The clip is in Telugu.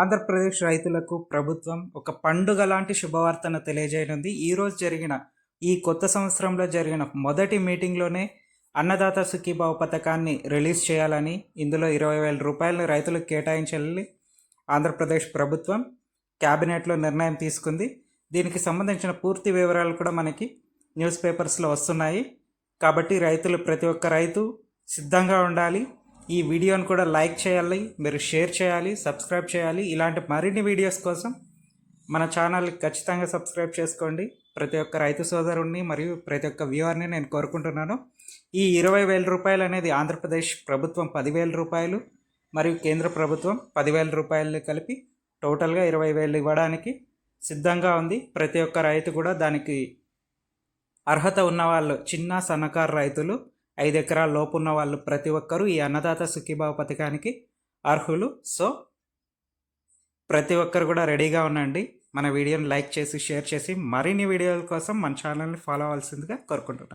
ఆంధ్రప్రదేశ్ రైతులకు ప్రభుత్వం ఒక పండుగ లాంటి శుభవార్తను తెలియజేయనుంది. ఈరోజు జరిగిన ఈ కొత్త సంవత్సరంలో జరిగిన మొదటి మీటింగ్లోనే అన్నదాత సుఖీభావ పథకాన్ని రిలీజ్ చేయాలని ఇందులో ఇరవై వేల రూపాయలను రైతులకు కేటాయించాలని ఆంధ్రప్రదేశ్ ప్రభుత్వం క్యాబినెట్లో నిర్ణయం తీసుకుంది. దీనికి సంబంధించిన పూర్తి వివరాలు కూడా మనకి న్యూస్ పేపర్స్లో వస్తున్నాయి. కాబట్టి రైతులు ప్రతి ఒక్క రైతు సిద్ధంగా ఉండాలి. ఈ వీడియోని కూడా లైక్ చేయాలి మీరు షేర్ చేయాలి సబ్స్క్రైబ్ చేయాలి. ఇలాంటి మరిన్ని వీడియోస్ కోసం మన ఛానల్ని ఖచ్చితంగా సబ్స్క్రైబ్ చేసుకోండి. ప్రతి ఒక్క రైతు సోదరుణ్ణి మరియు ప్రతి ఒక్క వ్యూవర్ని నేను కోరుకుంటున్నాను. ఈ ఇరవై వేల రూపాయలు అనేది ఆంధ్రప్రదేశ్ ప్రభుత్వం పదివేల రూపాయలు మరియు కేంద్ర ప్రభుత్వం పదివేల రూపాయలు కలిపి టోటల్గా ఇరవై వేలు ఇవ్వడానికి సిద్ధంగా ఉంది. ప్రతి ఒక్క రైతు కూడా దానికి అర్హత ఉన్న వాళ్ళు చిన్న సన్నకారు రైతులు ఐదు ఎకరాల లోపు ఉన్న వాళ్ళు ప్రతి ఒక్కరూ ఈ అన్నదాత సుఖీభావ పథకానికి అర్హులు. సో ప్రతి ఒక్కరు కూడా రెడీగా ఉండండి. మన వీడియోని లైక్ చేసి షేర్ చేసి మరిన్ని వీడియోల కోసం మన ఛానల్ని ఫాలో అవ్వాల్సిందిగా కోరుకుంటున్నాను.